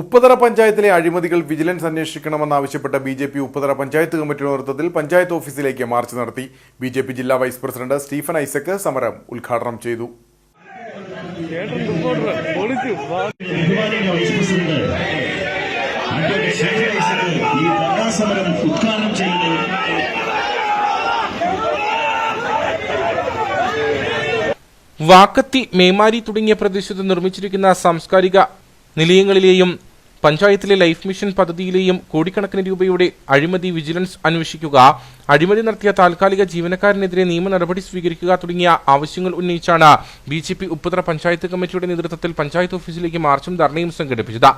ഉപ്പതറ പഞ്ചായത്തിലെ അഴിമതികൾ vigilance അന്വേഷിക്കണമെന്നാവശ്യപ്പെട്ട B J P Uppathara panchayat കമ്മിറ്റിയുടെ നേതൃത്വത്തിൽ പഞ്ചായത്ത് ഓഫീസിലേക്ക് മാർച്ച് നടത്തി. ബി ജെ പി ജില്ലാ വൈസ് പ്രസിഡന്റ് സ്റ്റീഫൻ ഐസക് സമരം ഉദ്ഘാടനം ചെയ്തു. ഉദ്ഘാടനം വാക്കത്തി മേമാരി തുടങ്ങിയ പ്രദേശത്ത് നിർമ്മിച്ചിരിക്കുന്ന സാംസ്കാരിക നിലയങ്ങളിലെയും പഞ്ചായത്തിലെ ലൈഫ് മിഷൻ പദ്ധതിയിലെയും കോടിക്കണക്കിന് രൂപയുടെ അഴിമതി വിജിലൻസ് അന്വേഷിക്കുക അഴിമതി നടത്തിയ താൽക്കാലിക ജീവനക്കാരനെതിരെ നിയമ നടപടി സ്വീകരിക്കുക തുടങ്ങിയ ആവശ്യങ്ങൾ ഉന്നയിച്ചാണ് B J P Upputhara panchayat കമ്മിറ്റിയുടെ നേതൃത്വത്തിൽ പഞ്ചായത്ത് ഓഫീസിലേക്ക് മാർച്ചും ധർണയും സംഘടിപ്പിച്ചത്.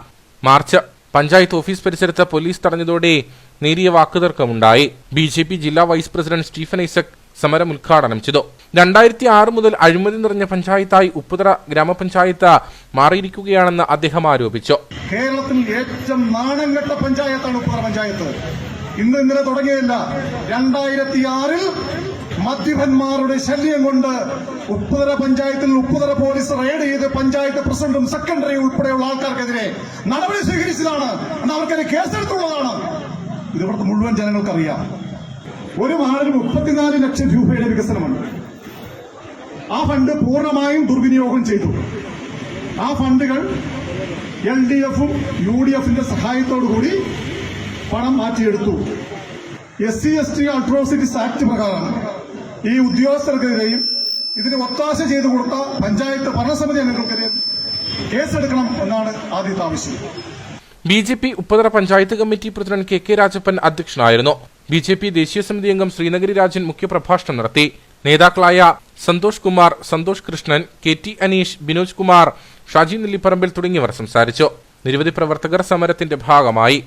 മാർച്ച് പഞ്ചായത്ത് ഓഫീസ് പരിസരത്ത് പോലീസ് തടഞ്ഞതോടെ നേരിയ വാക്കുതർക്കമുണ്ടായി. ബി ജെ പി ജില്ലാ വൈസ് പ്രസിഡന്റ് സ്റ്റീഫൻ ഐസക് സമരം ഉദ്ഘാടനം ചെയ്തു. രണ്ടായിരത്തി ആറ് മുതൽ അഴിമതി നിറഞ്ഞ പഞ്ചായത്തായി ഉപ്പുതറ ഗ്രാമപഞ്ചായത്ത് മാറിയിരിക്കുകയാണെന്ന് അദ്ദേഹം ആരോപിച്ചു. കേരളത്തിൽ ഏറ്റവും നാണം കെട്ട പഞ്ചായത്താണ് ഉപ്പുതറ പഞ്ചായത്ത്. ഇന്ന് ഇന്നലെ തുടങ്ങിയതല്ല രണ്ടായിരത്തി ആറിൽ മദ്യപന്മാരുടെ ശല്യം കൊണ്ട് ഉപ്പുതറ പഞ്ചായത്തിൽ ഉപ്പുതറ പോലീസ് റെയ്ഡ് ചെയ്ത് പഞ്ചായത്ത് പ്രസിഡന്റും സെക്രട്ടറിയും ഉൾപ്പെടെയുള്ള ആൾക്കാർക്കെതിരെ നടപടി സ്വീകരിച്ചതാണ്. അവർക്കെതിരെ കേസെടുത്തുള്ളതാണ്. ഇത് ഇവിടുത്തെ മുഴുവൻ ജനങ്ങൾക്കറിയാം. ഒരു വാർഡിൽ മുപ്പത്തിനാല് ലക്ഷം രൂപയുടെ വികസനമുണ്ട്. ആ ഫണ്ട് പൂർണമായും ദുർവിനിയോഗം ചെയ്തു. ആ ഫണ്ടുകൾ എൽ ഡി എഫും യു ഡി എഫിന്റെ സഹായത്തോടു കൂടി പണം മാറ്റിയെടുത്തു. S C S T atrocities act പ്രകാരം ഈ ഉദ്യോഗസ്ഥർക്കെതിരെയും ഇതിന് ഒത്താശ ചെയ്തു കൊടുത്ത പഞ്ചായത്ത് ഭരണസമിതി അംഗങ്ങൾക്കെതിരെ കേസെടുക്കണം എന്നാണ് ആദ്യത്തെ ആവശ്യം. B J P Uppathara panchayat committee president K K Rajappan അധ്യക്ഷനായിരുന്നു. ബി ജെ പി ദേശീയ സമിതി അംഗം ശ്രീനഗരി രാജൻ മുഖ്യപ്രഭാഷണം നടത്തി. നേതാക്കളായ സന്തോഷ് കുമാർ സന്തോഷ് കൃഷ്ണൻ കെ ടി അനീഷ് ബിനോജ് കുമാർ ഷാജി നെല്ലിപ്പറമ്പിൽ തുടങ്ങിയവർ സംസാരിച്ചു. നിരവധി പ്രവർത്തകർ സമരത്തിന്റെ ഭാഗമായി.